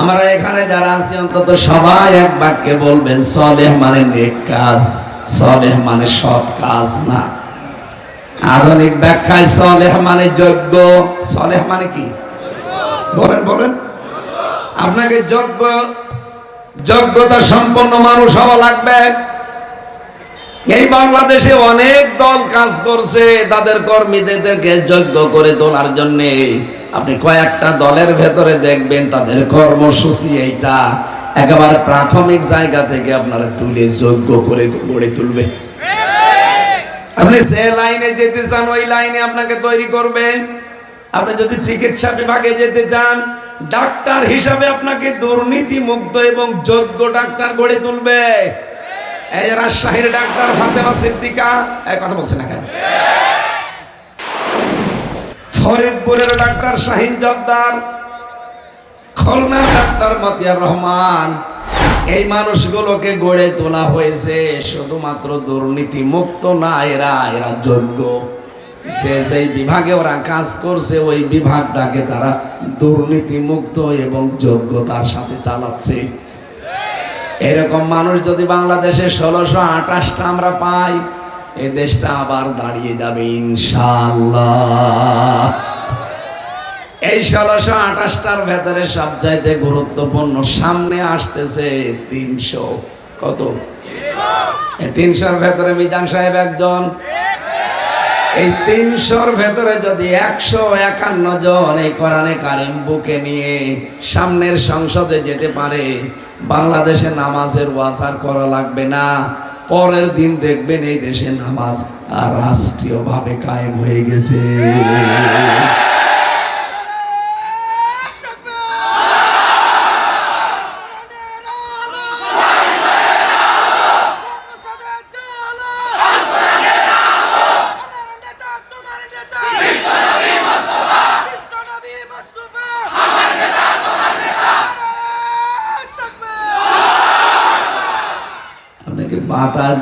আমরা এখানে যারা আছি, অন্তত সবাই এক বাক্যে বলবেন, সলেহ মানে নেক কাজ, সলেহ মানে সৎ কাজ না। আধুনিক ব্যাখ্যায় সলেহ মানে যোগ্য, সলেহ মানে কি? বলেন বলেন। আপনাকে যোগ্য, যোগ্যতা সম্পন্ন মানুষ হওয়া লাগবে। এই বাংলাদেশে অনেক দল কাজ করছে, তাদের কর্মীদেরকে যোগ্য করে তোলার জন্য। আপনি কয়েকটা দলের ভেতরে দেখবেন, তাদের কর্মসূচি এইটা একেবারে প্রাথমিক জায়গা থেকে আপনারা তুলে যোগ্য করে গড়ে তুলবে। আপনি যে লাইনে যেতে চান, ওই লাইনে আপনাকে তৈরি করবে। আপনি যদি চিকিৎসা বিভাগে যেতে চান, ডাক্তার হিসাবে আপনাকে দুর্নীতি মুক্ত এবং যোগ্য ডাক্তার গড়ে তুলবে। এই রাজশাহীর ডাক্তার ফাতেমা সিদ্দিকা এক কথা বলছে না কেন? ফরিদপুরের ডাক্তার শাহিন জব্দার খুলনার ডাক্তার মতিয়ার রহমান। এই মানুষগুলোকে গড়ে তোলা হয়েছে শুধুমাত্র দুর্নীতি মুক্ত না, এরা এরা যোগ্য। যে সেই বিভাগে ওরা কাজ করছে, ওই বিভাগটাকে তারা দুর্নীতি মুক্ত এবং যোগ্যতার সাথে চালাচ্ছে। এরকম মানুষ যদি বাংলাদেশে ষোলোশো আঠাশটা আমরা পাই এই দেশটা আবার দাঁড়িয়ে যাবে ইনশাল্লাহ এই ষোলোশো আঠাশটার ভেতরে সবচাইতে গুরুত্বপূর্ণ সামনে আসতেছে তিনশো কত? তিনশোর ভেতরে মিজান সাহেব একজন। এই তিনশোর ভেতরে যদি একশো একান্ন জন এই কোরআনে কারিম বুকে নিয়ে সামনের সংসদে যেতে পারে, বাংলাদেশে নামাজের ওয়াসার করা লাগবে না। পরের দিন দেখবেন এই দেশে নামাজ আর রাষ্ট্রীয়ভাবে কায়েম হয়ে গেছে।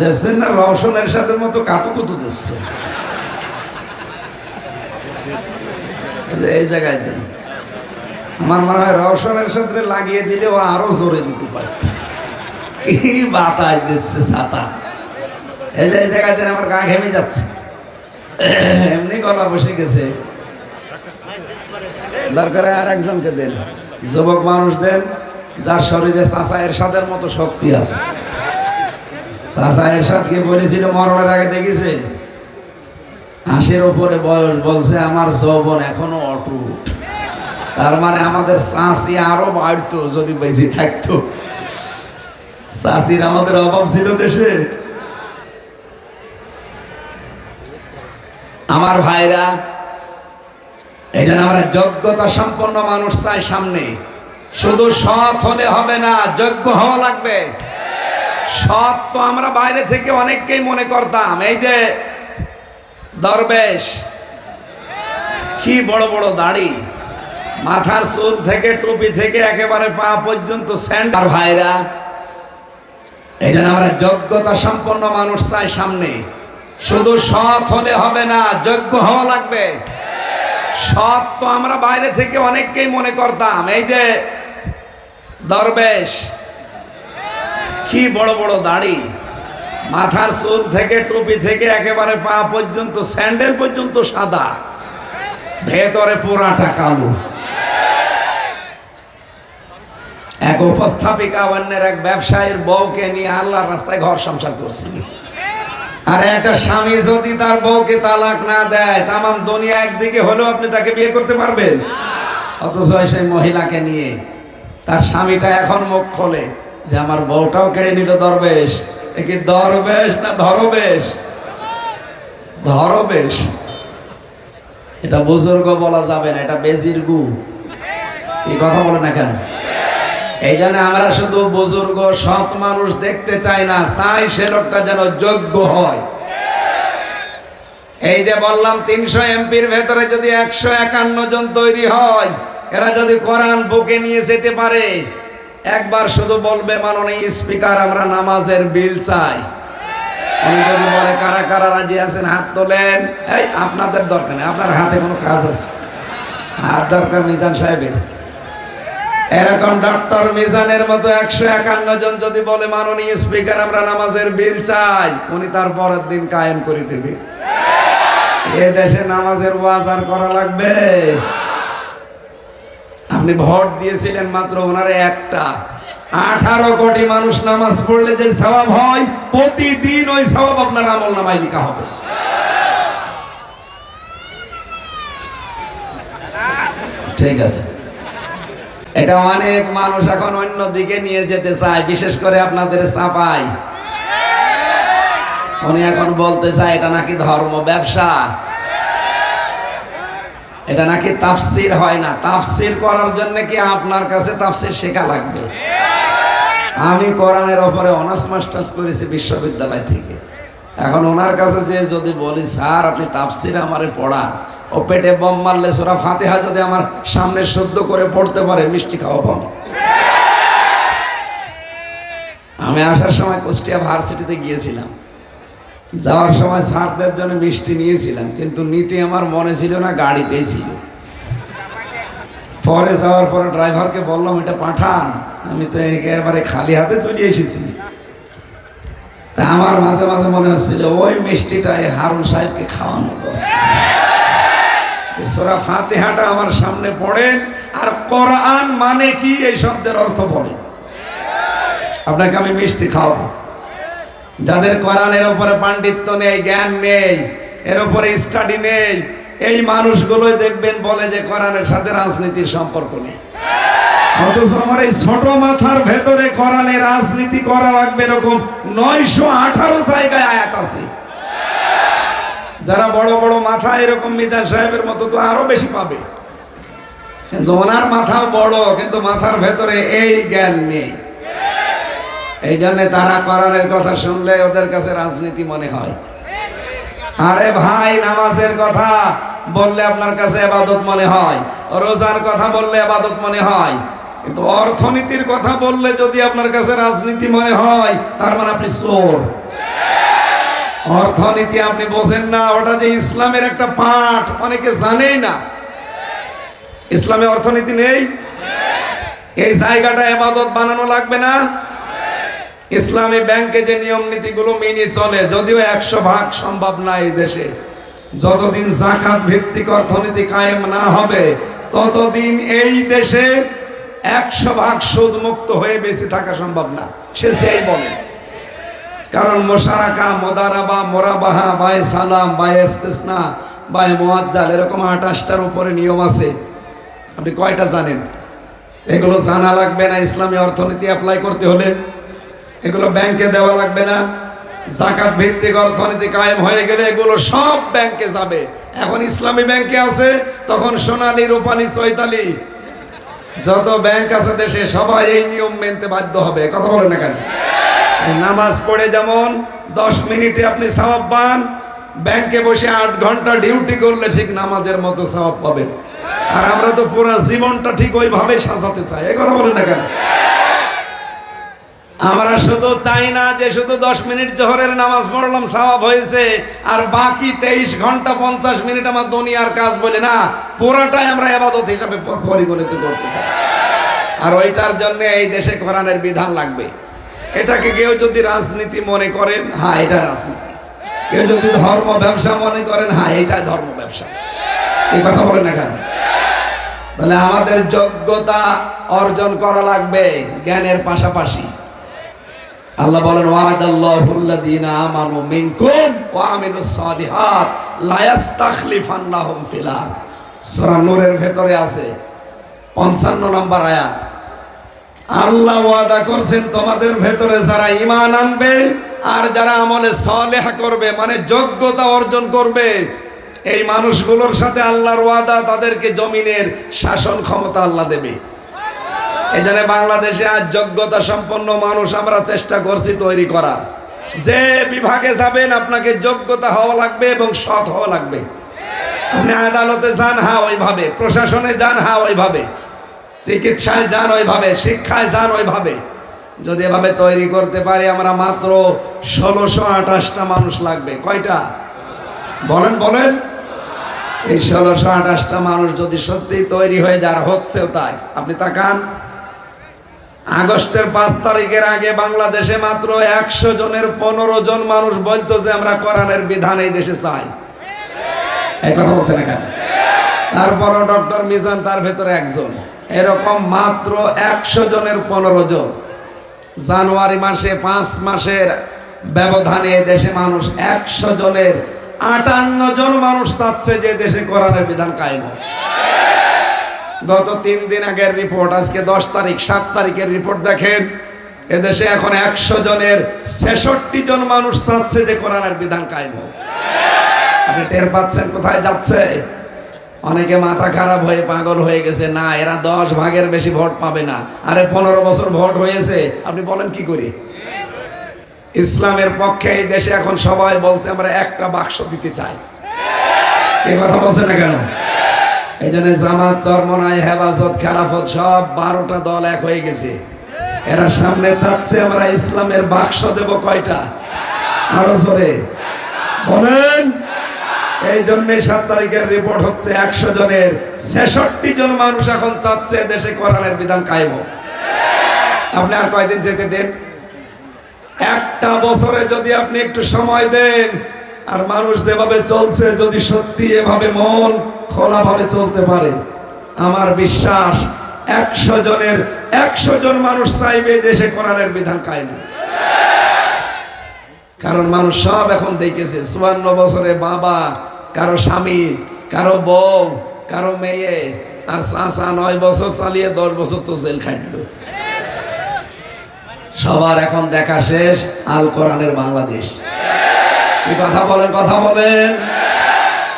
দিচ্ছেন না রওশনের সাথে মতো কাতুকুতু দিচ্ছে। এই জায়গায় দেন। আমার মনে হয় রওশনের সাথে লাগিয়ে দিলে ও আরও জোরে দিতে পারত। কি বাতাস দিচ্ছে ছাতা। এই যে, এই জায়গায় দেন, আমার গা ঘেমে যাচ্ছে। এমনি গলা বসে গেছে। দরকারে আর একজনকে দেন। যুবক মানুষ দেন, যার শরীরে চাষা এরশাদের মতো শক্তি আছে। চাষা এরশাদকে বলেছিল, মরণের আগে দেখেছে? হাসির ওপরে বয়স বলছে, আমার যৌবন এখনও অটুট। তার মানে আমাদের চাষি আরও বাড়তো, যদি বেশি থাকতো। চাষির আমাদের অভাব ছিল দেশে। আমার ভাইরা, এই জন্য আমরা যোগ্যতা সম্পন্ন মানুষ চাই সামনে। শুধু সৎ হলে হবে না, যোগ্য হওয়া লাগবে। সৎ তো আমরা বাইরে থেকে অনেককেই মনে করতাম। এই যে দরবেশ, কি বড় বড় দাড়ি, মাথার চুল থেকে, টুপি থেকে একেবারে পা পর্যন্ত স্যান্ডার ভাইরা, এই জন্য আমরা যোগ্যতা সম্পন্ন মানুষ চাই সামনে। শুধু সৎ হলে হবে না, যোগ্য হওয়া লাগবে। সৎ তো আমরা বাইরে থেকে অনেককেই মনে করতাম। এই যে দরবেশ কি বড় বড় দাড়ি? মাথার চুল থেকে, টুপি থেকে একেবারে পা পর্যন্ত, স্যান্ডেল পর্যন্ত সাদা। ভেতরে পুরাটা কালো। এক উপস্থাপিকা, অন্যের এক ব্যবসায়ীর বউকে নিয়ে আল্লাহর রাস্তায় ঘর সংসার করছিল। আর একটা স্বামী যদি তার বউকে তালাক না দেয়, তামাম দুনিয়া একদিকে হলেও আপনি তাকে বিয়ে করতে পারবেন? অথচ সেই মহিলাকে নিয়ে তার স্বামীটা এখন মুখ খোলে। যে আমার বউটাও কেড়ে নিল দরবেশ। এ কি দরবেশ না ধরবেশ? ধরবেশ। এটা বুজুর্গ বলা যাবে না, এটা বেজির গু। এই কথা বলে না কেন? এই জন্য আমরা শুধু বুজুর্গ সৎ মানুষ দেখতে চাই না, চাই সে লোকটা যেন যোগ্য হয়। এই যে বললাম, তিনশো এমপির ভেতরে যদি একশো একান্ন জন তৈরি হয়, এরা যদি কোরআন বুকে নিয়ে যেতে পারে একবার শুধু বলবে, মাননীয় স্পিকার, আমরা নামাজের বিল চাই। বলে, কারা কারা রাজি আছেন? হাত তোলেন। এই, আপনাদের দরকার নেই, আপনার হাতে কোনো কাজ আছে। হাত দরকার মিজান সাহেবের। এরকম ডক্টর মিজানের মতো একশো একান্ন জন যদি বলে, মাননীয় স্পিকার, আমরা নামাজের বিল চাই। উনি তার পরের দিন কায়েম করে দেবে। এ দেশে নামাজের ওয়াজ আর করা লাগবে? আপনি ভোট দিয়েছিলেন মাত্র ওনার একটা। আঠারো কোটি মানুষ নামাজ পড়লে যে স্বভাব হয়, প্রতিদিন ওই স্বভাব আপনার আমল নামায় লিখা হবে। ঠিক আছে। এটা অনেক মানুষ এখন অন্য দিকে নিয়ে যেতে চায়, বিশেষ করে আপনাদের চাপাই। উনি এখন বলতে চায়, এটা নাকি ধর্ম ব্যবসা? এটা নাকি তাফসির হয় না। তাফসির করার জন্য কি আপনার কাছে তাফসির শেখা লাগবে? আমি কোরআনের ওপরে অনার্স মাস্টার্স করেছি বিশ্ববিদ্যালয় থেকে। এখন ওনার কাছে যে যদি বলি, স্যার, আপনি তাফসির আমারে পড়া ও পেটে বম মারলে সোরা ফাতেহা যদি আমার সামনে শুদ্ধ করে পড়তে পারে, মিষ্টি খাওয়াবো আমি। আমি আসার সময় কুষ্টিয়া ভার্সিটিতে গিয়েছিলাম। যাওয়ার সময় স্যারদের জন্য মিষ্টি নিয়েছিলাম, কিন্তু নিতে আমার মনে ছিল না, গাড়িতেই ছিল। পরে যাওয়ার পরে ড্রাইভারকে বললাম, এটা পাঠান, আমি তো একেবারে খালি হাতে চলে এসেছি। তা আমার মাঝে মাঝে মনে হচ্ছিল, ওই মিষ্টিটা এই হারুন সাহেবকে খাওয়ানো সোরা ফাতেহাটা আমার সামনে পড়েন আর কোরআন মানে কি এই শব্দের অর্থ পড়ে আপনাকে আমি মিষ্টি খাওয়াবো। যাদের কোরআনের উপরে পাণ্ডিত্য নেই, জ্ঞান নেই, এর উপরে স্টাডি নেই, এই মানুষগুলোই দেখবেন বলে যে কোরআনের সাথে রাজনীতির সম্পর্ক নেই। অথচ আমার এই ছোট মাথার ভেতরে কোরআনে রাজনীতি করা লাগবে এরকম নয়শো আঠারো জায়গায় আয়াত আছে। যারা বড় বড় মাথা এরকম মিজান সাহেবের মতো তো আরও বেশি পাবে। কিন্তু ওনার মাথা বড়, কিন্তু মাথার ভেতরে এই জ্ঞান নেই। এই জন্য তারা কোরআনের কথা শুনলে ওদের কাছে রাজনীতি মনে হয়। আরে ভাই, নামাজের কথা বললে আপনার কাছে আবাদত মনে হয়, রোজার কথা বললে আবাদত মনে হয়, কিন্তু অর্থনীতির কথা বললে যদি আপনার কাছে রাজনীতি মনে হয়, তার মানে আপনি চোর। অর্থনীতি আপনি বোঝেন না, ওটা যে ইসলামের একটা পাঠ, অনেকে জানেই না। ইসলামে অর্থনীতি নেই। এই জায়গাটা আবাদত বানানো লাগবে না। ইসলামী ব্যাংকে যে নিয়ম নীতিগুলো মেনে চলে, যদিও একশো ভাগ সম্ভব না এই দেশে। যতদিন জাকাত ভিত্তিক অর্থনীতি কায়েম না হবে, ততদিন এই দেশে একশো ভাগ সুদ মুক্ত হয়ে বেশি থাকা সম্ভব না। সে সেই বলে। কারণ মোশারাকা, মোদারাবা, মোরাবাহা বাই সালাম বাই ইস্তেসনা বাই মোয়াজ্জাল, এরকম আঠাশটার উপরে নিয়ম আছে। আপনি কয়টা জানেন? এগুলো জানা লাগবে না ইসলামী অর্থনীতি অ্যাপ্লাই করতে হলে। এগুলো ব্যাংকে দেওয়া লাগবে না। জাকাত ভিত্তিক অর্থনীতি কায়েম হয়ে গেলে এগুলো সব ব্যাংকে যাবে। এখন ইসলামী ব্যাংকে আছে, তখন সোনালি, রূপালী, চৈতালি। যত ব্যাংক আছে দেশে সবাই এই নিয়ম মেনতে বাধ্য হবে। কথা বলেন না কেন? নামাজ পড়ে যেমন দশ মিনিটে আপনি সওয়াব পান, ব্যাংকে বসে আট ঘণ্টা ডিউটি করলে ঠিক নামাজের মতো সওয়াব পাবেন। আর আমরা তো পুরো জীবনটা ঠিক ওইভাবে সাজাতে চাই। এ কথা বলেন না কেন? আমরা শুধু চাই না যে শুধু দশ মিনিট জোহরের নামাজ পড়লাম, সওয়াব হয়েছে, আর বাকি তেইশ ঘণ্টা পঞ্চাশ মিনিট আমার দুনিয়ার কাজ বলে না, পুরাটাই আমরা এবাদত হিসাবে পরিগণিত করতে চাই। আর ওইটার জন্য এই দেশে কোরআনের বিধান লাগবে। এটাকে কেউ যদি রাজনীতি মনে করেন হ্যাঁ এটা রাজনীতি। কেউ যদি ধর্ম ব্যবসা মনে করেন হ্যাঁ এটা ধর্ম ব্যবসা। এই কথা বলেন না কেন? তাহলে আমাদের যোগ্যতা অর্জন করা লাগবে জ্ঞানের পাশাপাশি। আল্লাহ বলেন ওয়াদাল্লাহুল্লাযীনা আমানু মিনকুম ওয়া আমিলুস সালিহাত লা ইস্তাখলিফান্নাহুম ফিল সূরা নূরের আছে 55 নম্বর আয়াত। আল্লাহ ওয়াদা করছেন, তোমাদের ভেতরে যারা ঈমান আনবে আর যারা আমলে সালেহ করবে মানে যোগ্যতা অর্জন করবে, এই মানুষগুলোর সাথে আল্লাহর ওয়াদা তাদেরকে জমিনের শাসন ক্ষমতা আল্লাহ দেবে। জন্য বাংলাদেশে আজ যোগ্যতা সম্পন্ন মানুষ আমরা চেষ্টা করছি তৈরি করার। যে বিভাগে যাবেন আপনাকে যোগ্যতা হওয়া লাগবে এবং সৎ হওয়া লাগবে। আপনি আদালতে যান হ্যাঁ ওইভাবে। প্রশাসনে যান হ্যাঁ ওইভাবে। চিকিৎসায় যান, ওইভাবে। শিক্ষায় যান, ওইভাবে। যদি এভাবে তৈরি করতে পারি, আমরা মাত্র ষোলোশো আঠাশটা মানুষ লাগবে। কয়টা? বলেন বলেন। এই ষোলোশো আঠাশটা মানুষ যদি সত্যি তৈরি হয়ে যার হচ্ছেও তাই। আপনি তাকান। আগস্টের পাঁচ তারিখের আগে বাংলাদেশে মাত্র একশো জনের পনেরো জন মানুষ বলতো যে আমরা কোরআনের বিধান এই দেশে চাই। এই কথা বলছে না কেন তারপরও ডক্টর মিজান তার ভেতরে একজন। এরকম মাত্র একশো জনের পনেরো জন। জানুয়ারি মাসে, পাঁচ মাসের ব্যবধানে দেশে মানুষ একশো জনের আটান্ন জন মানুষ চাচ্ছে যে দেশে কোরআনের বিধান কায়েম। গত তিন দিন আগের রিপোর্ট আজকে দশ তারিখ, সাত তারিখের রিপোর্ট দেখেন। এদেশে এখন একশো জনের ছেষট্টি জন মানুষ চাচ্ছে যে কোরআনের বিধান কায়েম হোক। আপনি টের পাচ্ছেন কোথায় যাচ্ছে? অনেকে মাথা খারাপ হয়ে পাগল হয়ে গেছে। না, এরা দশ ভাগের বেশি ভোট পাবে না। আরে পনেরো বছর ভোট হয়েছে। আপনি বলেন কি করি? ইসলামের পক্ষে এই দেশে এখন সবাই বলছে, আমরা একটা বাক্স দিতে চাই। এই কথা বলছে না কেন? এই জন্য জামাত চরমনায় হেফাজত, খেলাফত সব বারোটা দল এক হয়ে গেছে। এরা সামনে চাচ্ছে, আমরা ইসলামের বাক্স দেব কয়টা? আরও জোরে। বলেন। এই জন্য সাত তারিখের রিপোর্ট হচ্ছে একশো জনের। ছেষট্টি জন মানুষ এখন চাচ্ছে দেশে কোরআনের বিধান কায়েম হোক। আপনি আর কয়দিন যেতে দেন? একটা বছরে যদি আপনি একটু সময় দেন, আর মানুষ যেভাবে চলছে, যদি সত্যি এভাবে মন খোলাভাবে চলতে পারে। আমার বিশ্বাস, একশো জনের, একশো জন মানুষ চাইবে দেশে কোরআনের বিধান কায়েম কারণ মানুষ সব এখন দেখেছে, চুয়ান্ন বছরে বাবা, কারও স্বামী, কারও বউ, কারও মেয়ে, আর চাষা নয় বছর চালিয়ে দশ বছর তো জেল খাটলো সবার এখন দেখা শেষ, আল কোরআনের বাংলাদেশ। কথা বলেন কথা বলেন।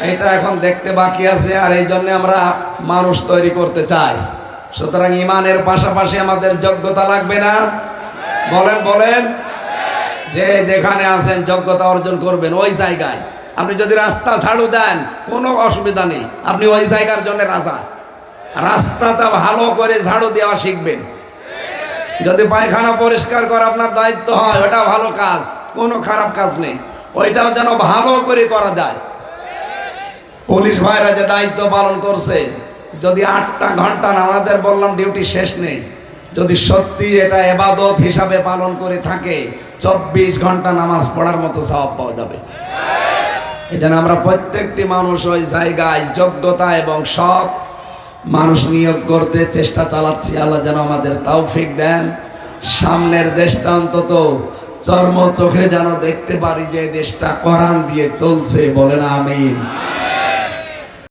এটা এখন দেখতে বাকি আছে আর এই জন্য আমরা মানুষ তৈরি করতে চাই। সুতরাং ইমানের পাশাপাশি আমাদের যোগ্যতা লাগবে না। বলেন বলেন। যে যেখানে আছেন যোগ্যতা অর্জন করবেন ওই জায়গায়। আপনি যদি রাস্তা ছাড়ু দেন, কোনো অসুবিধা নেই। আপনি ওই জায়গার জন্য রাজা। রাস্তাটা ভালো করে ঝাড়ু দেওয়া শিখবেন। যদি পায়খানা পরিষ্কার করা আপনার দায়িত্ব হয় ওটা ভালো কাজ। কোনো খারাপ কাজ নেই। ওইটাও যেন ভালো করে করা যায়। পুলিশ ভাইরা যে দায়িত্ব পালন করছে, যদি আটটা ঘণ্টা না আমাদের বললাম ডিউটি শেষ নেই। যদি সত্যি এটা এবাদত হিসাবে পালন করে থাকে, চব্বিশ ঘণ্টা নামাজ পড়ার মতো স্বভাব পাওয়া যাবে। এটা আমরা প্রত্যেকটি মানুষ ওই জায়গায় যোগ্যতা এবং সৎ মানুষ নিয়োগ করতে চেষ্টা চালাচ্ছি। আল্লাহ যেন আমাদের তৌফিক দেন। সামনের দেশটা অন্তত চর্ম চোখে যেন দেখতে পারি যে দেশটা কোরআন দিয়ে চলছে বলেন আমিন।